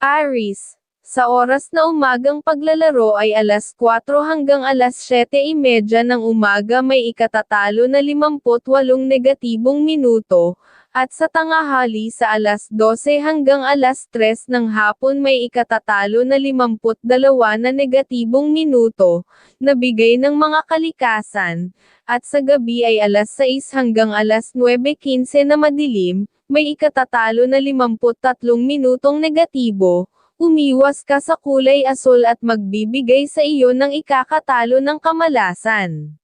Aris, sa oras na umagang paglalaro ay alas 4 hanggang alas 7.30 ng umaga may ikatatalo na 58 negatibong minuto, at sa tangahali sa alas 12 hanggang alas 3 ng hapon may ikatatalo na 52 na negatibong minuto, na bigay ng mga kalikasan, at sa gabi ay alas 6 hanggang alas 9.15 na madilim, may ikatatalo na 53 minutong negatibo, umiwas ka sa kulay asul at magbibigay sa iyo ng ikakatalo ng kamalasan.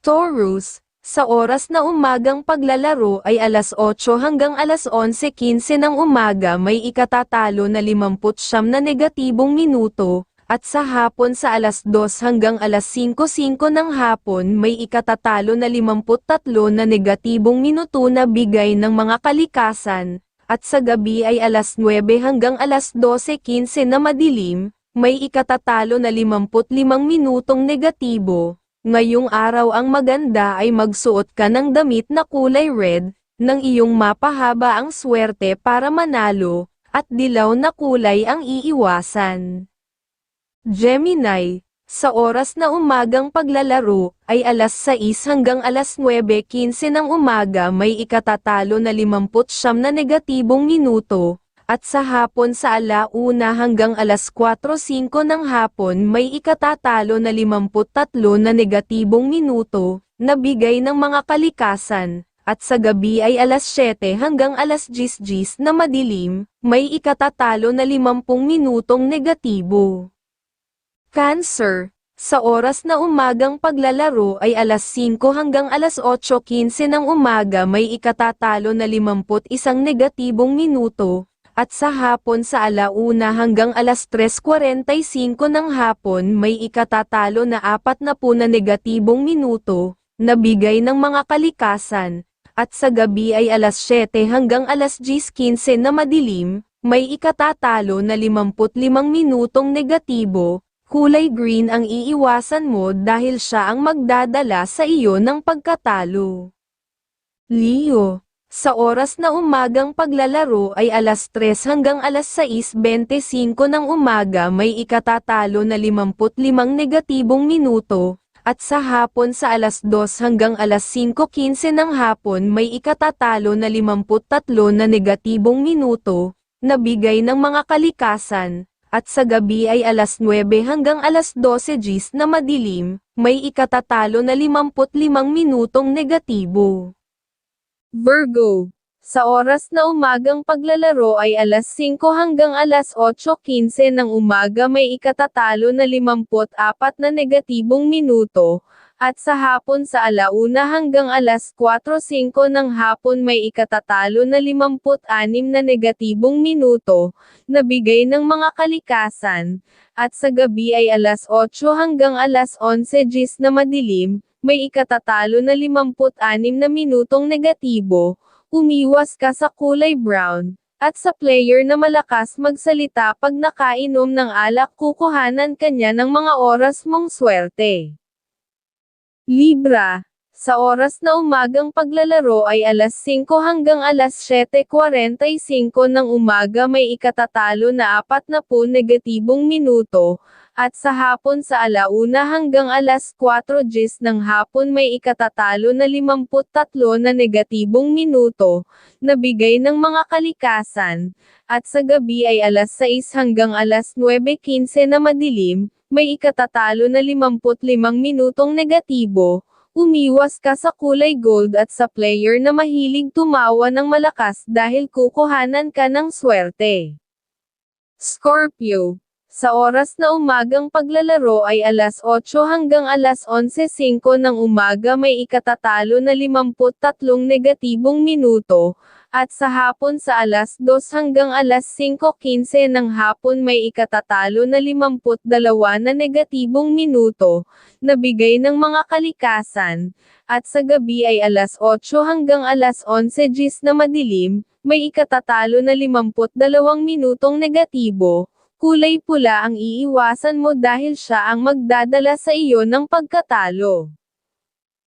Taurus, sa oras na umagang paglalaro ay alas 8 hanggang alas 11.15 ng umaga may ikatatalo na 59 na negatibong minuto, at sa hapon sa alas 2 hanggang alas 5.05 ng hapon may ikatatalo na 53 na negatibong minuto na bigay ng mga kalikasan, at sa gabi ay alas 9 hanggang alas 12.15 na madilim, may ikatatalo na 55 minutong negatibo. Ngayong araw ang maganda ay magsuot ka ng damit na kulay red, nang iyong mapahaba ang swerte para manalo, at dilaw na kulay ang iiwasan. Gemini, sa oras na umagang paglalaro, ay alas 6 hanggang alas 9.15 ng umaga may ikatatalo na 59 na negatibong minuto, at sa hapon sa alauna hanggang alas 4.05 ng hapon may ikatatalo na 53 na negatibong minuto, na bigay ng mga kalikasan, at sa gabi ay alas 7 hanggang alas 10 na madilim, may ikatatalo na 50 minutong negatibo. Cancer, sa oras na umagang paglalaro ay alas 5 hanggang alas 8.15 ng umaga may ikatatalo na 51 negatibong minuto, at sa hapon sa alauna hanggang alas 3.45 ng hapon may ikatatalo na 40 na negatibong minuto, na bigay ng mga kalikasan, at sa gabi ay alas 7 hanggang alas 10.15 na madilim, may ikatatalo na 55 minutong negatibo, kulay green ang iiwasan mo dahil siya ang magdadala sa iyo ng pagkatalo. Leo, sa oras na umagang paglalaro ay alas 3 hanggang alas 6.25 ng umaga may ikatatalo na 55 negatibong minuto, at sa hapon sa alas 2 hanggang alas 5.15 ng hapon may ikatatalo na 53 na negatibong minuto, na bigay ng mga kalikasan, at sa gabi ay alas 9 hanggang alas 12 gis na madilim, may ikatatalo na 55 minutong negatibo. Virgo, sa oras na umagang paglalaro ay alas 5 hanggang alas 8.15 ng umaga may ikatatalo na 54 na negatibong minuto, at sa hapon sa alauna hanggang alas 4.05 ng hapon may ikatatalo na 56 na negatibong minuto, na bigay ng mga kalikasan, at sa gabi ay alas 8 hanggang alas 11 gis na madilim, may ikatatalo na 56 na minutong negatibo, umiwas ka sa kulay brown, at sa player na malakas magsalita pag nakainom ng alak kukuhanan kanya ng mga oras mong swerte. Libra, sa oras na umagang paglalaro ay alas 5 hanggang alas 7.45 ng umaga may ikatatalo na 40 negatibong minuto, at sa hapon sa alauna hanggang alas 4 gis ng hapon may ikatatalo na 53 na negatibong minuto, na bigay ng mga kalikasan, at sa gabi ay alas 6 hanggang alas 9.15 na madilim, may ikatatalo na 55 minutong negatibo, umiwas ka sa kulay gold at sa player na mahilig tumawa ng malakas dahil kukuhanan ka ng swerte. Scorpio sa oras na umagang paglalaro ay alas 8 hanggang alas 11.05 ng umaga may ikatatalo na 53 negatibong minuto, at sa hapon sa alas 2 hanggang alas 5.15 ng hapon may ikatatalo na 52 na negatibong minuto, na bigay ng mga kalikasan, at sa gabi ay alas 8 hanggang alas 11 gis na madilim, may ikatatalo na 52 minutong negatibo, kulay pula ang iiwasan mo dahil siya ang magdadala sa iyo ng pagkatalo.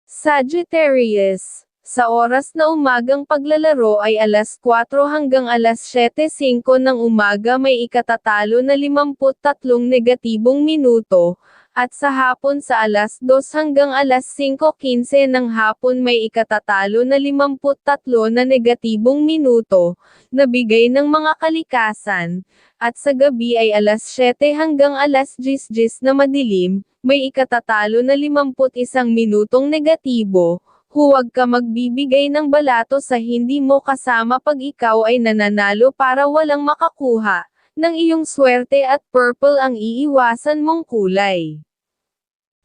Sagittarius, Sa oras na umagang paglalaro ay alas 4 hanggang alas 7.05 ng umaga may ikatatalo na 53 negatibong minuto, at sa hapon sa alas 2 hanggang alas 5.15 ng hapon may ikatatalo na 53 na negatibong minuto, na bigay ng mga kalikasan, at sa gabi ay alas 7 hanggang alas 10 na madilim, may ikatatalo na 51 minutong negatibo, huwag ka magbibigay ng balato sa hindi mo kasama pag ikaw ay nananalo para walang makakuha, ng iyong swerte at purple ang iiwasan mong kulay.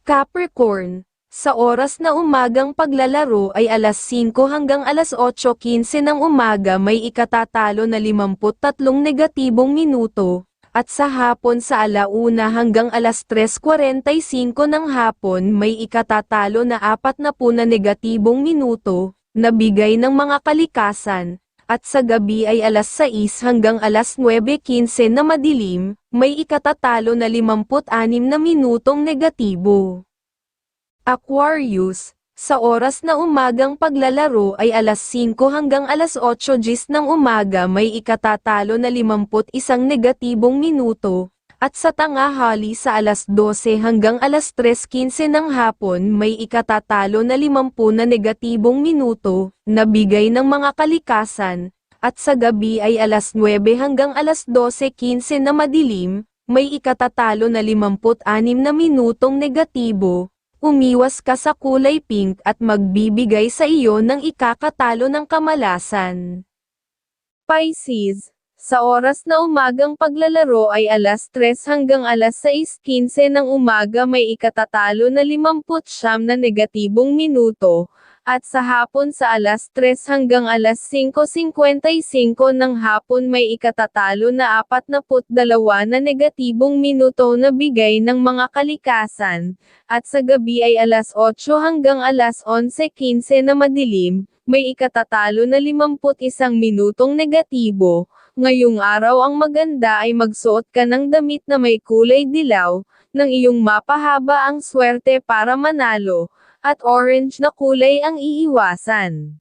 Capricorn, sa oras na umagang paglalaro ay alas 5 hanggang alas 8.15 ng umaga may ikatatalo na 53 negatibong minuto, at sa hapon sa alauna hanggang alas 3.45 ng hapon may ikatatalo na 40 na negatibong minuto, na bigay ng mga kalikasan, at sa gabi ay alas 6 hanggang alas 9.15 na madilim, may ikatatalo na 56 na minutong negatibo. Aquarius, sa oras na umagang paglalaro ay alas 5 hanggang alas 8 gis ng umaga may ikatatalo na 51 negatibong minuto, at sa tangahali sa alas 12 hanggang alas 3.15 ng hapon may ikatatalo na 50 na negatibong minuto, na bigay ng mga kalikasan, at sa gabi ay alas 9 hanggang alas 12.15 na madilim, may ikatatalo na 56 na minutong negatibo, umiwas ka sa kulay pink at magbibigay sa iyo ng ikakatalo ng kamalasan. Pisces, sa oras na umagang paglalaro ay alas 3 hanggang alas 6.15 ng umaga may ikatatalo na 50 na negatibong minuto, at sa hapon sa alas 3 hanggang alas 5.55 ng hapon may ikatatalo na 42 na negatibong minuto na bigay ng mga kalikasan, at sa gabi ay alas 8 hanggang alas 11.15 na madilim, may ikatatalo na 51 minutong negatibo. Ngayong araw ang maganda ay magsuot ka ng damit na may kulay dilaw, ng iyong mapahaba ang swerte para manalo, at orange na kulay ang iiwasan.